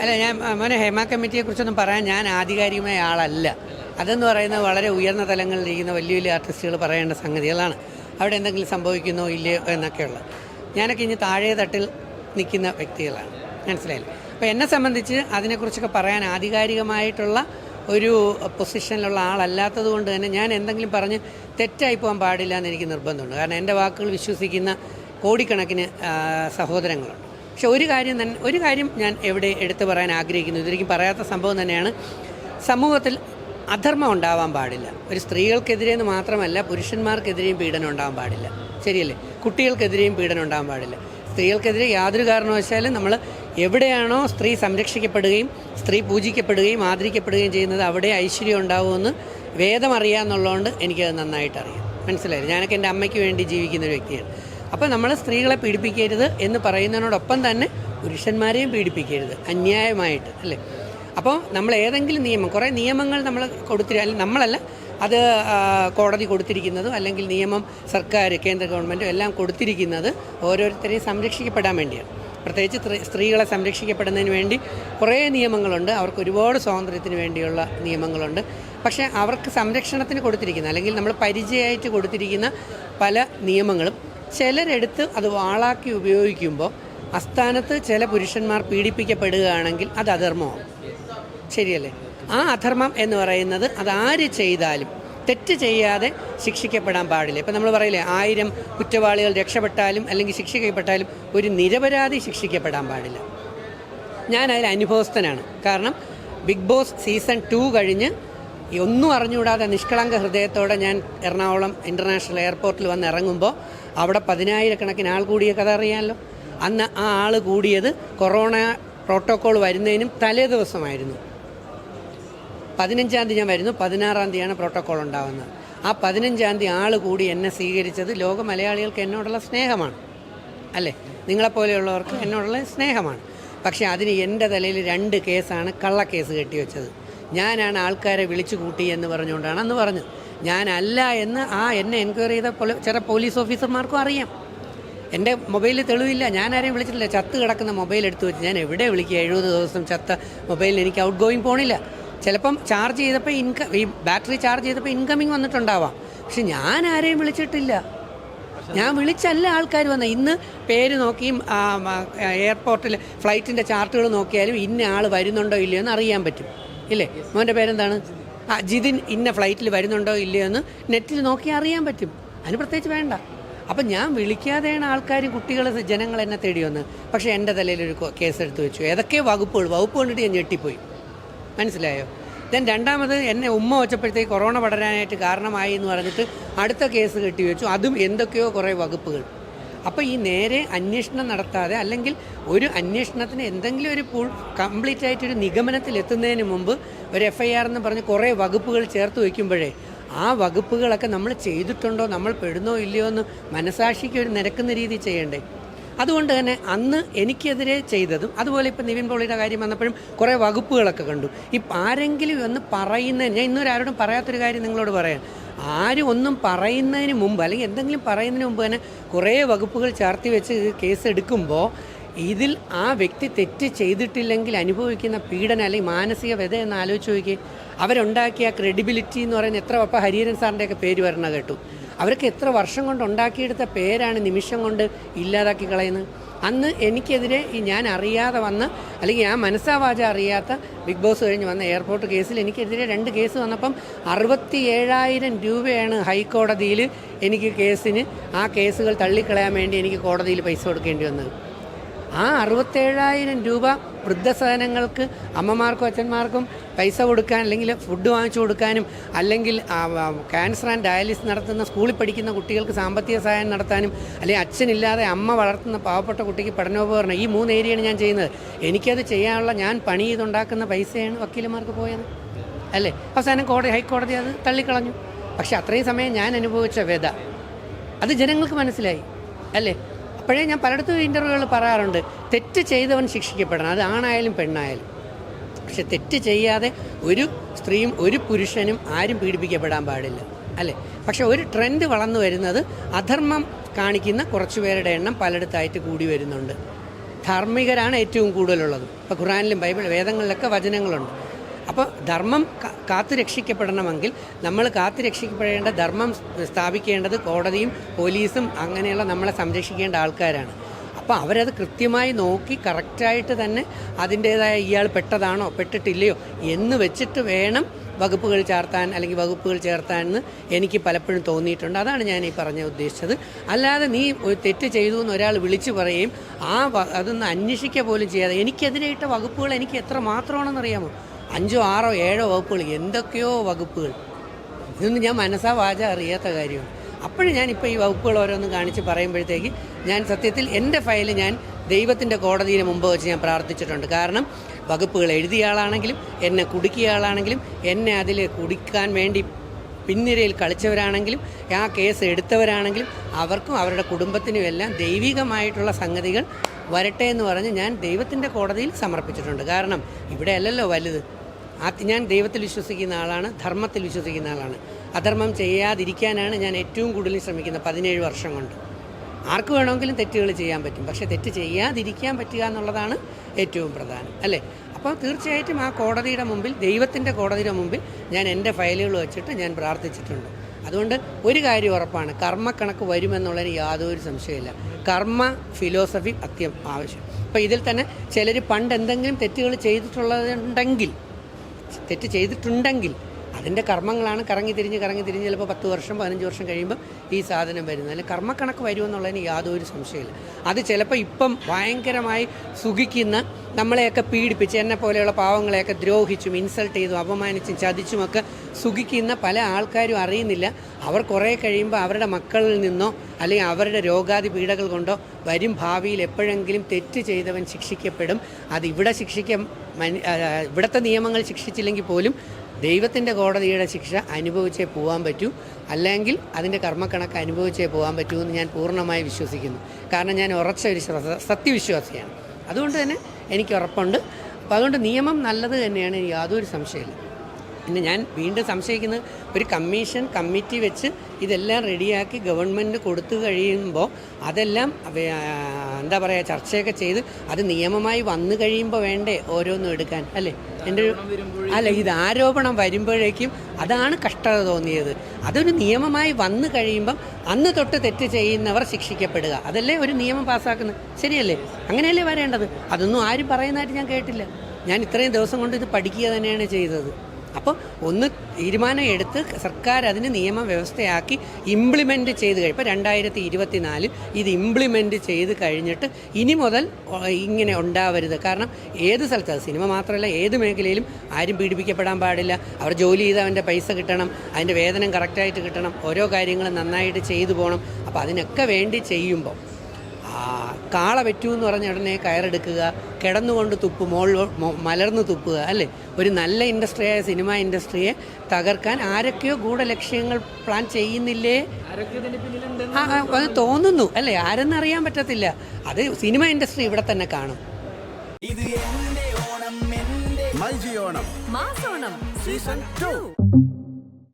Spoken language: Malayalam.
അല്ല ഞാൻ മോനെ ഹേമ കമ്മിറ്റിയെ കുറിച്ചൊന്നും പറയാൻ ഞാൻ ആധികാരികമായ ആളല്ല. അതെന്ന് പറയുന്നത് വളരെ ഉയർന്ന തലങ്ങളിലിരിക്കുന്ന വലിയ വലിയ ആർട്ടിസ്റ്റുകൾ പറയേണ്ട സംഗതികളാണ്. അവിടെ എന്തെങ്കിലും സംഭവിക്കുന്നോ ഇല്ലയോ എന്നൊക്കെയുള്ള ഞാനൊക്കെ ഇനി താഴെ തട്ടിൽ നിൽക്കുന്ന വ്യക്തികളാണ്. മനസ്സിലായില്ലേ? അപ്പോൾ എന്നെ സംബന്ധിച്ച് അതിനെക്കുറിച്ചൊക്കെ പറയാൻ ആധികാരികമായിട്ടുള്ള ഒരു പൊസിഷനിലുള്ള ആളല്ലാത്തത് കൊണ്ട് തന്നെ ഞാൻ എന്തെങ്കിലും പറഞ്ഞ് തെറ്റായി പോകാൻ പാടില്ല എന്ന് എനിക്ക് നിർബന്ധമുണ്ട്. കാരണം എന്റെ വാക്കുകൾ വിശ്വസിക്കുന്ന കോടിക്കണക്കിന് സഹോദരങ്ങളുണ്ട്. പക്ഷെ ഒരു കാര്യം തന്നെ ഒരു കാര്യം ഞാൻ എവിടെ എടുത്തു പറയാൻ ആഗ്രഹിക്കുന്നു. ഇതൊരിക്കും പറയാത്ത സംഭവം തന്നെയാണ്. സമൂഹത്തിൽ അധർമ്മം ഉണ്ടാവാൻ പാടില്ല. ഒരു സ്ത്രീകൾക്കെതിരെ എന്ന് മാത്രമല്ല പുരുഷന്മാർക്കെതിരെയും പീഡനം ഉണ്ടാവാൻ പാടില്ല. ശരിയല്ലേ? കുട്ടികൾക്കെതിരെയും പീഡനം ഉണ്ടാവാൻ പാടില്ല. സ്ത്രീകൾക്കെതിരെ യാതൊരു കാരണവശാലും നമ്മൾ എവിടെയാണോ സ്ത്രീ സംരക്ഷിക്കപ്പെടുകയും സ്ത്രീ പൂജിക്കപ്പെടുകയും ആദരിക്കപ്പെടുകയും ചെയ്യുന്നത് അവിടെ ഐശ്വര്യം ഉണ്ടാവുമെന്ന് വേദം അറിയാമെന്നുള്ളതുകൊണ്ട് എനിക്കത് നന്നായിട്ട് അറിയാം ഞാനൊക്കെ എന്റെ അമ്മയ്ക്ക് വേണ്ടി ജീവിക്കുന്ന ഒരു വ്യക്തിയാണ്. അപ്പോൾ നമ്മൾ സ്ത്രീകളെ പീഡിപ്പിക്കരുത് എന്ന് പറയുന്നതിനോടൊപ്പം തന്നെ പുരുഷന്മാരെയും പീഡിപ്പിക്കരുത് അന്യായമായിട്ട് അല്ലേ? അപ്പോൾ നമ്മൾ ഏതെങ്കിലും നിയമം കുറേ നിയമങ്ങൾ നമ്മൾ കൊടുത്തിരി അല്ലെങ്കിൽ നമ്മളല്ല അത് കോടതി കൊടുത്തിരിക്കുന്നതും അല്ലെങ്കിൽ നിയമം സർക്കാർ കേന്ദ്ര ഗവൺമെന്റും എല്ലാം കൊടുത്തിരിക്കുന്നത് ഓരോരുത്തരെയും സംരക്ഷിക്കപ്പെടാൻ വേണ്ടിയാണ്. പ്രത്യേകിച്ച് സ്ത്രീകളെ സംരക്ഷിക്കപ്പെടുന്നതിന് വേണ്ടി കുറേ നിയമങ്ങളുണ്ട്. അവർക്ക് ഒരുപാട് സ്വാതന്ത്ര്യത്തിന് വേണ്ടിയുള്ള നിയമങ്ങളുണ്ട്. പക്ഷേ അവർക്ക് സംരക്ഷണത്തിന് കൊടുത്തിരിക്കുന്ന അല്ലെങ്കിൽ നമ്മൾ പരിചയമായിട്ട് കൊടുത്തിരിക്കുന്ന പല നിയമങ്ങളും ചിലരെടുത്ത് അത് വാളാക്കി ഉപയോഗിക്കുമ്പോൾ അസ്ഥാനത്ത് ചില പുരുഷന്മാർ പീഡിപ്പിക്കപ്പെടുകയാണെങ്കിൽ അത് അധർമ്മമാവും ശരിയല്ലേ? ആ അധർമ്മം എന്ന് പറയുന്നത് ആര് ചെയ്താലും തെറ്റ് ചെയ്യാതെ ശിക്ഷിക്കപ്പെടാൻ പാടില്ല. ഇപ്പം നമ്മൾ പറയില്ലേ ആയിരം കുറ്റവാളികൾ രക്ഷപ്പെട്ടാലും അല്ലെങ്കിൽ ശിക്ഷിക്കപ്പെട്ടാലും ഒരു നിരപരാധി ശിക്ഷിക്കപ്പെടാൻ പാടില്ല. ഞാൻ അതിൽ അനുഭവസ്ഥനാണ്. കാരണം ബിഗ് ബോസ് സീസൺ ടു കഴിഞ്ഞ് ഒന്നും അറിഞ്ഞുകൂടാതെ നിഷ്കളങ്ക ഹൃദയത്തോടെ ഞാൻ എറണാകുളം ഇന്റർനാഷണൽ എയർപോർട്ടിൽ വന്ന് ഇറങ്ങുമ്പോൾ അവിടെ പതിനായിരക്കണക്കിന് ആൾ കൂടിയ കഥ അറിയാമല്ലോ അന്ന് ആ ആൾ കൂടിയത് കൊറോണ പ്രോട്ടോക്കോൾ വരുന്നതിനും തലേ ദിവസമായിരുന്നു. പതിനഞ്ചാം തീയതി ഞാൻ വരുന്നു. പതിനാറാം തീയതിയാണ് പ്രോട്ടോക്കോൾ ഉണ്ടാകുന്നത് ആ പതിനഞ്ചാം തീയതി ആൾ കൂടി എന്നെ സ്വീകരിച്ചത് ലോക മലയാളികൾക്ക് എന്നോടുള്ള സ്നേഹമാണ്. അല്ലേ? നിങ്ങളെപ്പോലെയുള്ളവർക്ക് എന്നോടുള്ള സ്നേഹമാണ്. പക്ഷേ അതിന് എന്റെ തലയിൽ രണ്ട് കേസാണ് കള്ളക്കേസ് കെട്ടിവെച്ചത്. ഞാനാണ് ആൾക്കാരെ വിളിച്ചു കൂട്ടി എന്ന് പറഞ്ഞുകൊണ്ടാണ് അന്ന് പറഞ്ഞത്. ഞാനല്ല എന്ന് ആ എന്നെ എൻക്വയറി ചെയ്ത ചില പോലീസ് ഓഫീസർമാർക്കും അറിയാം. എന്റെ മൊബൈലിൽ തെളിവില്ല. ഞാൻ ആരെയും വിളിച്ചിട്ടില്ല. ചത്ത് കിടക്കുന്ന മൊബൈൽ എടുത്തു വെച്ച് ഞാൻ എവിടെ വിളിക്കുക എഴുപത് ദിവസം ചത്ത മൊബൈലിൽ എനിക്ക് ഔട്ട് ഗോയിങ് പോണില്ല. ചിലപ്പം ചാർജ് ചെയ്തപ്പോൾ ഇൻക ഈ ബാറ്ററി ചാർജ് ചെയ്തപ്പോൾ ഇൻകമിങ് വന്നിട്ടുണ്ടാവാം. പക്ഷെ ഞാൻ ആരെയും വിളിച്ചിട്ടില്ല. ഞാൻ വിളിച്ചല്ല ആൾക്കാർ വന്ന. ഇന്ന് പേര് നോക്കിയും എയർപോർട്ടിൽ ഫ്ലൈറ്റിന്റെ ചാർട്ടുകൾ നോക്കിയാലും ഇന്ന ആൾ വരുന്നുണ്ടോ ഇല്ലയോ എന്ന് അറിയാൻ പറ്റും. ഇല്ലേ? മോന്റെ പേരെന്താണ്? ആ ജിതിൻ ഇന്ന ഫ്ലൈറ്റിൽ വരുന്നുണ്ടോ ഇല്ലയോ എന്ന് നെറ്റിൽ നോക്കി അറിയാൻ പറ്റും. അതിന് പ്രത്യേകിച്ച് വേണ്ട. അപ്പം ഞാൻ വിളിക്കാതെയാണ് ആൾക്കാർ കുട്ടികൾ ജനങ്ങൾ എന്നെ തേടി വന്ന് പക്ഷേ എന്റെ തലയിലൊരു കേസ് എടുത്ത് വെച്ചു. ഏതൊക്കെ വകുപ്പുകൾ? വകുപ്പ് കണ്ടിട്ട് ഞാൻ ഞെട്ടിപ്പോയി. മനസ്സിലായോ? ദെൻ രണ്ടാമത് എന്നെ ഉമ്മ വെച്ചപ്പോഴത്തേക്ക് കൊറോണ പടരാനായിട്ട് കാരണമായി എന്ന് പറഞ്ഞിട്ട് അടുത്ത കേസ് കെട്ടി വെച്ചു അതും എന്തൊക്കെയോ കുറേ വകുപ്പുകൾ. അപ്പോൾ ഈ നേരെ അന്വേഷണം നടത്താതെ അല്ലെങ്കിൽ ഒരു അന്വേഷണത്തിന് എന്തെങ്കിലും ഒരു പൂൾ കംപ്ലീറ്റ് ആയിട്ടൊരു നിഗമനത്തിൽ എത്തുന്നതിന് മുമ്പ് ഒരു എഫ് ഐ ആർ എന്ന് പറഞ്ഞ് കുറേ വകുപ്പുകൾ ചേർത്ത് വയ്ക്കുമ്പോഴേ ആ വകുപ്പുകളൊക്കെ നമ്മൾ ചെയ്തിട്ടുണ്ടോ നമ്മൾ പെടുന്നോ ഇല്ലയോ എന്ന് മനസാക്ഷിക്ക് ഒരു നിരക്കുന്ന രീതി ചെയ്യണ്ടേ? അതുകൊണ്ട് തന്നെ അന്ന് എനിക്കെതിരെ ചെയ്തതും അതുപോലെ ഇപ്പം നിവിൻ പോളിയുടെ കാര്യം വന്നപ്പോഴും കുറേ വകുപ്പുകളൊക്കെ കണ്ടു. ഇപ്പം ആരെങ്കിലും എന്ന് പറയുന്ന ഞാൻ ഇന്നൊരു ആരോടും പറയാത്തൊരു കാര്യം നിങ്ങളോട് പറയാം. ആരും ഒന്നും പറയുന്നതിന് മുമ്പ് അല്ലെങ്കിൽ എന്തെങ്കിലും പറയുന്നതിന് മുമ്പ് തന്നെ കുറേ വകുപ്പുകൾ ചേർത്തി വെച്ച് കേസ് എടുക്കുമ്പോൾ ഇതിൽ ആ വ്യക്തി തെറ്റ് ചെയ്തിട്ടില്ലെങ്കിൽ അനുഭവിക്കുന്ന പീഡനം അല്ലെങ്കിൽ മാനസിക വ്യത എന്ന് ആലോചിച്ച് നോക്കി അവരുണ്ടാക്കിയ ക്രെഡിബിലിറ്റി എന്ന് പറയുന്ന എത്ര അപ്പം ഹരിഹരൻ സാറിന്റെയൊക്കെ പേര് വരണ കേട്ടു. അവർക്ക് എത്ര വർഷം കൊണ്ട് ഉണ്ടാക്കിയെടുത്ത പേരാണ് നിമിഷം കൊണ്ട് ഇല്ലാതാക്കി കളയുന്നത്? അന്ന് എനിക്കെതിരെ ഈ ഞാൻ അറിയാതെ വന്ന അല്ലെങ്കിൽ ഞാൻ മനസ്സാവാച അറിയാത്ത ബിഗ് ബോസ് കഴിഞ്ഞ് വന്ന എയർപോർട്ട് കേസിൽ എനിക്കെതിരെ രണ്ട് കേസ് വന്നപ്പം അറുപത്തി ഏഴായിരം രൂപയാണ് ഹൈക്കോടതിയിൽ എനിക്ക് കേസിന് ആ കേസുകൾ തള്ളിക്കളയാൻ വേണ്ടി എനിക്ക് കോടതിയിൽ പൈസ കൊടുക്കേണ്ടി വന്നത്. ആ അറുപത്തേഴായിരം രൂപ വൃദ്ധസദനങ്ങൾക്ക് അമ്മമാർക്കും അച്ഛന്മാർക്കും പൈസ കൊടുക്കാൻ അല്ലെങ്കിൽ ഫുഡ് വാങ്ങിച്ചു കൊടുക്കാനും അല്ലെങ്കിൽ ക്യാൻസർ ആൻഡ് ഡയാലിസിസ് നടത്തുന്ന സ്കൂളിൽ പഠിക്കുന്ന കുട്ടികൾക്ക് സാമ്പത്തിക സഹായം നടത്താനും അല്ലെങ്കിൽ അച്ഛനില്ലാതെ അമ്മ വളർത്തുന്ന പാവപ്പെട്ട കുട്ടിക്ക് പഠനോപകരണം ഈ മൂന്ന് ഏരിയയാണ് ഞാൻ ചെയ്യുന്നത്. എനിക്കത് ചെയ്യാനുള്ള ഞാൻ പണി ചെയ്തുണ്ടാക്കുന്ന പൈസയാണ് വക്കീലന്മാർക്ക് പോയത്. അല്ലേ? അവസാനം കോടതി ഹൈക്കോടതി അത് തള്ളിക്കളഞ്ഞു. പക്ഷെ അത്രയും സമയം ഞാൻ അനുഭവിച്ച വ്യത. അത് ജനങ്ങൾക്ക് മനസ്സിലായി. അല്ലേ? അപ്പോഴേ ഞാൻ പലയിടത്തും ഇന്റർവ്യൂകൾ പറയാറുണ്ട്. തെറ്റ് ചെയ്തവൻ ശിക്ഷിക്കപ്പെടണം. അത് ആണായാലും പെണ്ണായാലും. പക്ഷെ തെറ്റ് ചെയ്യാതെ ഒരു സ്ത്രീയും ഒരു പുരുഷനും ആരും പീഡിപ്പിക്കപ്പെടാൻ പാടില്ല. അല്ലേ? പക്ഷെ ഒരു ട്രെൻഡ് വളർന്നു വരുന്നത് അധർമ്മം കാണിക്കുന്ന കുറച്ച് പേരുടെ എണ്ണം പലയിടത്തായിട്ട് കൂടി വരുന്നുണ്ട്. ധാർമ്മികരാണ് ഏറ്റവും കൂടുതലുള്ളത്. ഇപ്പോൾ ഖുറാനിലും ബൈബിൾ വേദങ്ങളിലൊക്കെ വചനങ്ങളുണ്ട്. അപ്പോൾ ധർമ്മം കാത്തു രക്ഷിക്കപ്പെടണമെങ്കിൽ നമ്മൾ കാത്തു രക്ഷിക്കപ്പെടേണ്ട ധർമ്മം സ്ഥാപിക്കേണ്ടത് കോടതിയും പോലീസും അങ്ങനെയുള്ള നമ്മളെ സംരക്ഷിക്കേണ്ട ആൾക്കാരാണ്. അപ്പോൾ അവരത് കൃത്യമായി നോക്കി കറക്റ്റായിട്ട് തന്നെ അതിന്റേതായ ഇയാൾ പെട്ടതാണോ പെട്ടിട്ടില്ലയോ എന്ന് വെച്ചിട്ട് വേണം വകുപ്പുകൾ ചേർത്താൻ അല്ലെങ്കിൽ വകുപ്പുകൾ ചേർത്താൻ എന്ന് എനിക്ക് പലപ്പോഴും തോന്നിയിട്ടുണ്ട്. അതാണ് ഞാൻ ഈ പറഞ്ഞ ഉദ്ദേശിച്ചത്. അല്ലാതെ നീ തെറ്റ് ചെയ്തു എന്ന് ഒരാൾ വിളിച്ചു പറയുകയും ആ അതൊന്ന് അന്വേഷിക്കുക പോലും ചെയ്യാതെ എനിക്കെതിരെ ഇട്ട വകുപ്പുകൾ എനിക്ക് എത്ര മാത്രമാണെന്നറിയാമോ? അഞ്ചോ ആറോ ഏഴോ വകുപ്പുകൾ എന്തൊക്കെയോ വകുപ്പുകൾ. ഇതൊന്നും ഞാൻ മനസ്സാ വാച അറിയാത്ത കാര്യമാണ് അപ്പോഴും ഞാൻ ഇപ്പോൾ ഈ വകുപ്പുകൾ ഓരോന്നും കാണിച്ച് പറയുമ്പോഴത്തേക്ക് ഞാൻ സത്യത്തിൽ എന്റെ ഫയൽ ഞാൻ ദൈവത്തിന്റെ കോടതിയിൽ മുമ്പ് വെച്ച് ഞാൻ പ്രാർത്ഥിച്ചിട്ടുണ്ട്. കാരണം വകുപ്പുകൾ എഴുതിയ ആളാണെങ്കിലും എന്നെ കുടുക്കിയ ആളാണെങ്കിലും എന്നെ അതിൽ കുടിക്കാൻ വേണ്ടി പിൻനിരയിൽ കളിച്ചവരാണെങ്കിലും ആ കേസ് എടുത്തവരാണെങ്കിലും അവർക്കും അവരുടെ കുടുംബത്തിനും എല്ലാം ദൈവികമായിട്ടുള്ള സംഗതികൾ വരട്ടെ എന്ന് പറഞ്ഞ് ഞാൻ ദൈവത്തിന്റെ കോടതിയിൽ സമർപ്പിച്ചിട്ടുണ്ട്. കാരണം ഇവിടെ അല്ലല്ലോ വലുത്. ഞാൻ ദൈവത്തിൽ വിശ്വസിക്കുന്ന ആളാണ് ധർമ്മത്തിൽ വിശ്വസിക്കുന്ന ആളാണ്. അധർമ്മം ചെയ്യാതിരിക്കാനാണ് ഞാൻ ഏറ്റവും കൂടുതൽ ശ്രമിക്കുന്നത് പതിനേഴ് വർഷം കൊണ്ട്. ആർക്ക് വേണമെങ്കിലും തെറ്റുകൾ ചെയ്യാൻ പറ്റും പക്ഷേ തെറ്റ് ചെയ്യാതിരിക്കാൻ പറ്റുക എന്നുള്ളതാണ് ഏറ്റവും പ്രധാനം അല്ലേ? അപ്പോൾ തീർച്ചയായിട്ടും ആ കോടതിയുടെ മുമ്പിൽ ദൈവത്തിന്റെ കോടതിയുടെ മുമ്പിൽ ഞാൻ എന്റെ ഫയലുകൾ വെച്ചിട്ട് ഞാൻ പ്രാർത്ഥിച്ചിട്ടുണ്ട്. അതുകൊണ്ട് ഒരു കാര്യം ഉറപ്പാണ് കർമ്മക്കണക്ക് വരുമെന്നുള്ളതിന് യാതൊരു സംശയമില്ല കർമ്മ ഫിലോസഫി അത്യം ആവശ്യം. അപ്പോൾ ഇതിൽ തന്നെ ചിലർ പണ്ട് എന്തെങ്കിലും തെറ്റുകൾ ചെയ്തിട്ടുള്ളതുണ്ടെങ്കിൽ തെറ്റ് ചെയ്തിട്ടുണ്ടെങ്കിൽ അതിന്റെ കർമ്മങ്ങളാണ് കറങ്ങി തിരിഞ്ഞ് കറങ്ങി തിരിഞ്ഞ് ചിലപ്പോൾ പത്ത് വർഷം പതിനഞ്ച് വർഷം കഴിയുമ്പോൾ ഈ സാധനം വരുന്നത്. അല്ലെങ്കിൽ കർമ്മക്കണക്ക് വരുമെന്നുള്ളതിന് യാതൊരു സംശയമില്ല അത് ചിലപ്പോൾ ഇപ്പം ഭയങ്കരമായി സുഖിക്കുന്ന നമ്മളെയൊക്കെ പീഡിപ്പിച്ച് എന്നെ പോലെയുള്ള പാവങ്ങളെയൊക്കെ ദ്രോഹിച്ചും ഇൻസൾട്ട് ചെയ്തും അപമാനിച്ചും ചതിച്ചുമൊക്കെ സുഖിക്കുന്ന പല ആൾക്കാരും അറിയുന്നില്ല. അവർ കുറേ കഴിയുമ്പോൾ അവരുടെ മക്കളിൽ നിന്നോ അല്ലെങ്കിൽ അവരുടെ രോഗാതി പീഡകൾ കൊണ്ടോ വരും ഭാവിയിൽ എപ്പോഴെങ്കിലും തെറ്റ് ചെയ്തവൻ ശിക്ഷിക്കപ്പെടും. അത് ഇവിടെ ശിക്ഷിക്ക ഇവിടുത്തെ നിയമങ്ങൾ ശിക്ഷിച്ചില്ലെങ്കിൽ പോലും ദൈവത്തിന്റെ കോടതിയുടെ ശിക്ഷ അനുഭവിച്ചേ പോകാൻ പറ്റൂ. അല്ലെങ്കിൽ അതിന്റെ കർമ്മക്കണക്ക് അനുഭവിച്ചേ പോകാൻ പറ്റൂ എന്ന് ഞാൻ പൂർണമായി വിശ്വസിക്കുന്നു. കാരണം ഞാൻ ഉറച്ച ഒരു സത്യവിശ്വാസിയാണ്. അതുകൊണ്ട് തന്നെ എനിക്ക് ഉറപ്പുണ്ട്. അപ്പോൾ അതുകൊണ്ട് നിയമം നല്ലത് തന്നെയാണ് യാതൊരു സംശയമില്ല പിന്നെ ഞാൻ വീണ്ടും സംശയിക്കുന്നത് ഒരു കമ്മീഷൻ കമ്മിറ്റി വെച്ച് ഇതെല്ലാം റെഡിയാക്കി ഗവൺമെന്റ് കൊടുത്തു കഴിയുമ്പോൾ അതെല്ലാം എന്താ പറയുക ചർച്ചയൊക്കെ ചെയ്ത് അത് നിയമമായി വന്നു കഴിയുമ്പോൾ വേണ്ടേ ഓരോന്നും എടുക്കാൻ അല്ലേ? എന്റെ ഒരു അല്ല ഇത് ആരോപണം വരുമ്പോഴേക്കും അതാണ് കഷ്ടത തോന്നിയത്. അതൊരു നിയമമായി വന്നു കഴിയുമ്പം അന്ന് തൊട്ട് തെറ്റ് ചെയ്യുന്നവർ ശിക്ഷിക്കപ്പെടുക. അതല്ലേ ഒരു നിയമം പാസ്സാക്കുന്നത്? ശരിയല്ലേ? അങ്ങനെയല്ലേ വരേണ്ടത്? അതൊന്നും ആരും പറയുന്നതായിട്ട് ഞാൻ കേട്ടില്ല. ഞാൻ ഇത്രയും ദിവസം കൊണ്ട് ഇത് പഠിക്കുക തന്നെയാണ് ചെയ്തത്. അപ്പോൾ ഒന്ന് തീരുമാനം എടുത്ത് സർക്കാർ അതിന് നിയമവ്യവസ്ഥയാക്കി ഇംപ്ലിമെന്റ് ചെയ്ത് കഴിഞ്ഞപ്പോൾ ഇപ്പോൾ രണ്ടായിരത്തി ഇരുപത്തിനാലിൽ ഇത് ഇംപ്ലിമെന്റ് ചെയ്ത് കഴിഞ്ഞിട്ട് ഇനി മുതൽ ഇങ്ങനെ ഉണ്ടാവരുത്. കാരണം ഏത് സ്ഥലത്ത് സിനിമ മാത്രമല്ല ഏത് മേഖലയിലും ആരും പീഡിപ്പിക്കപ്പെടാൻ പാടില്ല. അവർ ജോലി ചെയ്ത് അവന്റെ പൈസ കിട്ടണം അതിന്റെ വേതനം കറക്റ്റായിട്ട് കിട്ടണം ഓരോ കാര്യങ്ങളും നന്നായിട്ട് ചെയ്തു പോകണം. അപ്പോൾ അതിനൊക്കെ വേണ്ടി ചെയ്യുമ്പോൾ കാള പറ്റൂ എന്ന് പറഞ്ഞ ഉടനെ കയറെടുക്കുക കിടന്നുകൊണ്ട് തുപ്പ് മോൾ മലർന്നു തുപ്പുക അല്ലേ? ഒരു നല്ല ഇൻഡസ്ട്രിയായ സിനിമ ഇൻഡസ്ട്രിയെ തകർക്കാൻ ആരൊക്കെയോ ഗൂഢലക്ഷ്യങ്ങൾ പ്ലാൻ ചെയ്യുന്നില്ലേ? അത് തോന്നുന്നു അല്ലേ? ആരെന്നറിയാൻ പറ്റത്തില്ല. അത് സിനിമ ഇൻഡസ്ട്രി ഇവിടെ തന്നെ കാണും. ഇത് ഓണം മാസോണം. Season two